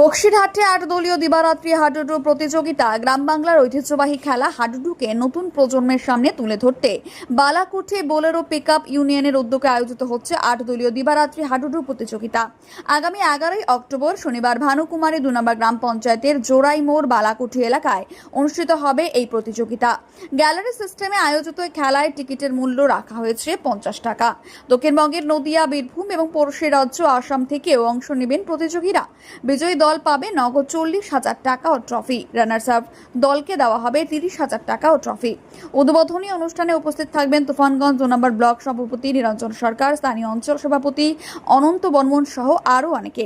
বক্সিরহাটে আট দলীয় দিবারাত্রি হাডুডু প্রতিযোগিতা। গ্রাম বাংলার ঐতিহ্যবাহী খেলা হাডুডুকে নতুন প্রজন্মের সামনে তুলে ধরতে। বালাকুঠি বোলেরো পিক ইউনিয়নের উদ্যোগে আয়োজিত হচ্ছে আট দলীয় দিবারাত্রি হাডুডু প্রতিযোগিতা। আগামী এগারোই অক্টোবর শনিবার ভানুকুমারী দু নম্বর গ্রাম পঞ্চায়েতের জোড়াই মোড় বালাকুঠি এলাকায় অনুষ্ঠিত হবে এই প্রতিযোগিতা। গ্যালারি সিস্টেমে আয়োজিত এই খেলায় টিকিটের মূল্য রাখা হয়েছে পঞ্চাশ টাকা। দক্ষিণবঙ্গের নদিয়া, বীরভূম এবং পড়শি রাজ্য, আসাম থেকেও অংশ নেবেন প্রতিযোগীরা। বিজয়ী দল পাবে নগদ চল্লিশ হাজার টাকা ও ট্রফি। রানার্স আপ দলকে দেওয়া হবে তিরিশ হাজার টাকা ও ট্রফি। উদ্বোধনী অনুষ্ঠানে উপস্থিত থাকবেন তুফানগঞ্জ দু নম্বর ব্লক সভাপতি নিরঞ্জন সরকার, স্থানীয় অঞ্চল সভাপতি অনন্ত বর্মন সহ আরও অনেকে।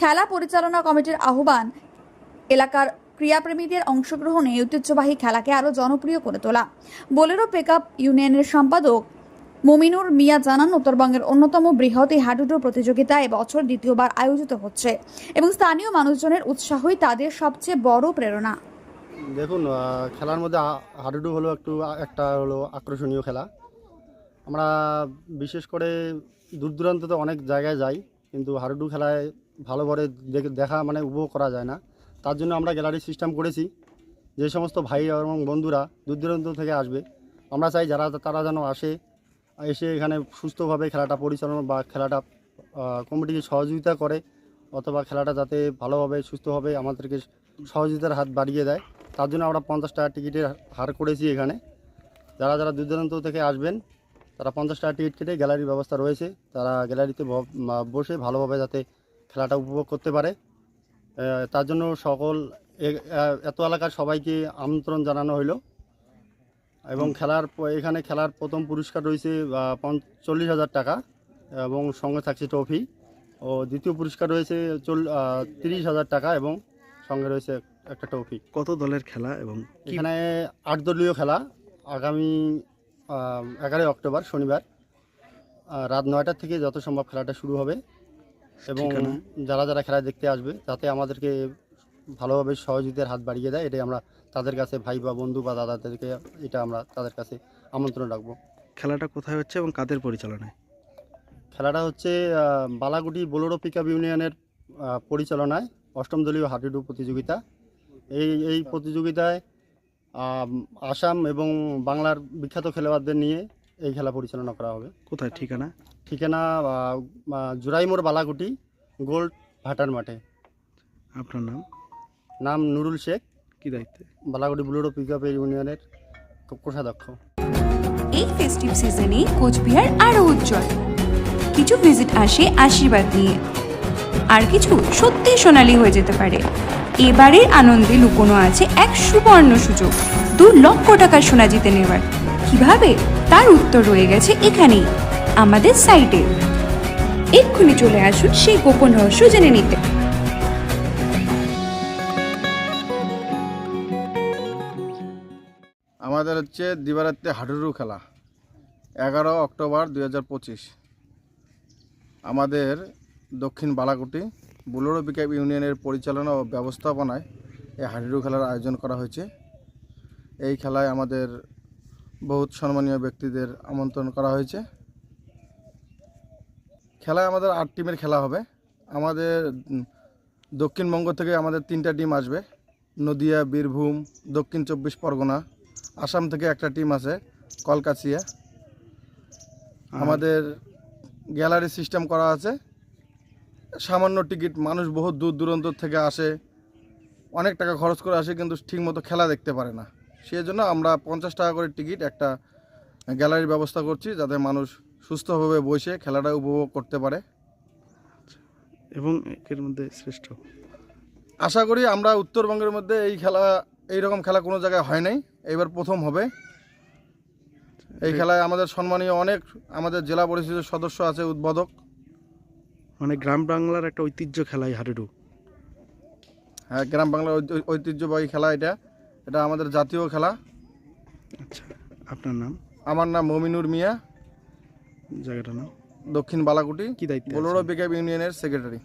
খেলা পরিচালনা কমিটির আহ্বান, এলাকার ক্রীড়াপ্রেমীদের অংশগ্রহণে ঐতিহ্যবাহী খেলাকে আরও জনপ্রিয় করে তোলা। বোলেরো পিক ইউনিয়নের সম্পাদক মুমিনুর মিয়া জানান, উত্তরবঙ্গের অন্যতম বৃহৎ এই হাডুডু প্রতিযোগিতা এবছর দ্বিতীয়বার আয়োজিত হচ্ছে এবং স্থানীয় মানুষজনের উৎসাহই তাদের সবচেয়ে বড় প্রেরণা। দেখুন খেলার মধ্যে হাডুডু হলো একটু একটা হলো আকর্ষণীয় খেলা। আমরা বিশেষ করে দূর দূরান্ততে অনেক জায়গায় যাই, কিন্তু হাডুডু খেলায় ভালো করে দেখে- দেখা মানে উপভোগ করা যায় না। তার জন্য আমরা গ্যালারি সিস্টেম করেছি, যে সমস্ত ভাই এবং বন্ধুরা দূর দূরান্ত থেকে আসবে। আমরা চাই যারা তারা যেন আসে এসে এখানে সুস্থভাবে খেলাটা পরিচালনা বা খেলাটা কমিটিকে সহযোগিতা করে অথবা খেলাটা যাতে ভালোভাবে, সুস্থভাবে আমাদেরকে সহযোগিতার হাত বাড়িয়ে দেয়। তার জন্য আমরা পঞ্চাশ টাকা টিকিটের হার করেছি এখানে। যারা যারা দূর দূরান্ত থেকে আসবেন, তারা পঞ্চাশ টাকা টিকিট কেটে গ্যালারির ব্যবস্থা রয়েছে। তারা গ্যালারিতে বসে ভালোভাবে যাতে খেলাটা উপভোগ করতে পারে। তার জন্য সকল এত এলাকার সবাইকে আমন্ত্রণ জানানো হলো এবং খেলার এখানে খেলার প্রথম পুরস্কার রয়েছে চল্লিশ হাজার টাকা এবং সঙ্গে থাকছে ট্রফি ও দ্বিতীয় পুরস্কার রয়েছে চল তিরিশ হাজার টাকা এবং সঙ্গে রয়েছে একটা ট্রফি কত দলের খেলা এবং এখানে আট দলীয় খেলা আগামী এগারোই অক্টোবর শনিবার রাত নয়টার থেকে যত সম্ভব খেলাটা শুরু হবে। এবং যারা যারা খেলা দেখতে আসবে তাতে আমাদেরকে ভালোভাবে সহযোগিতার হাত বাড়িয়ে দেয় এটাই আমরা তাদের কাছে ভাই বা বন্ধু বা দাদাদেরকে এটা আমরা তাদের কাছে আমন্ত্রণ রাখব। খেলাটা কোথায় হচ্ছে এবং কাদের পরিচালনায়? খেলাটা হচ্ছে বালাগুটি বোলোরো পিক ইউনিয়নের পরিচালনায় অষ্টম দলীয় হাডুডু প্রতিযোগিতা। এই এই প্রতিযোগিতায় আসাম এবং বাংলার বিখ্যাত খেলোয়াড়দের নিয়ে এই খেলা পরিচালনা করা হবে। কোথায়? ঠিকানা? ঠিকানা আহ, বালাগুটি গোল্ড ভাটার মাঠে। আপনার নাম? নাম নুরুল শেখ। কি দায়িত্বে? বালাগুটি বুলোরো পিক ইউনিয়নের কোষাধ্যক্ষ। এই ফেস্টিভ সিজনে কোচবিহার আরও উজ্জ্বল। কিছু ভিজিট আসে আশীর্বাদ নিয়ে। আর কিছু সত্যি সোনালি হয়ে যেতে পারে। এবারের আনন্দে লুকোনো আছে এক সুবর্ণ সুযোগ। দু লক্ষ টাকার সোনা জিতে নেওয়ার। কীভাবে? তার উত্তর রয়ে গেছে এখানেই। আমাদের সাইটে এক্ষুনি চলে আসুন সেই গোপন রহস্য জেনে নিতে। আমাদের হচ্ছে দিবারাত্রি হাডুরু খেলা, এগারো অক্টোবর দুই হাজার পঁচিশ। আমাদের দক্ষিণ বালাকুটি বুলোরো পিকআপ ইউনিয়নের পরিচালনা ও ব্যবস্থাপনায় এই হাডুডু খেলার আয়োজন করা হয়েছে। এই খেলায় আমাদের বহুত সম্মানীয় ব্যক্তিদের আমন্ত্রণ করা হয়েছে। খেলায় আমাদের আট টিমের খেলা হবে। আমাদের দক্ষিণবঙ্গ থেকে আমাদের তিনটা টিম আসবে। নদিয়া, বীরভূম, দক্ষিণ চব্বিশ পরগনা আসাম থেকে একটা টিম আছে কলকাছিয়া। আমাদের গ্যালারি সিস্টেম করা আছে। সামান্য টিকিট মানুষ বহু দূর দূরান্ত থেকে আসে। অনেক টাকা খরচ করে আসে কিন্তু ঠিকমতো খেলা দেখতে পারে না। সেই জন্য আমরা পঞ্চাশ টাকা করে টিকিট একটা গ্যালারির ব্যবস্থা করছি যাতে মানুষ সুস্থভাবে বসে খেলাটা উপভোগ করতে পারে। এবং এর মধ্যে শ্রেষ্ঠ। আশা করি আমরা উত্তরবঙ্গের মধ্যে এই খেলা এই রকম খেলা কোনো জায়গায় হয় নাই। এবার প্রথম হবে। এই খেলায় আমাদের সম্মানীয় অনেক আমাদের জেলা পরিষদের সদস্য আছে উদ্বোধক। মানে গ্রাম বাংলার একটা ঐতিহ্য খেলাই হাডুডু। হ্যাঁ গ্রাম বাংলার ঐতিহ্যবাহী খেলা এটা। এটা আমাদের জাতীয় খেলা। আচ্ছা আপনার নাম? আমার নাম মমিনুর মিয়া। জায়গাটার নাম? দক্ষিণ বালাকুটি। কি দায়িত্ব বোলোরো বিকাপ ইউনিয়নের সেক্রেটারি।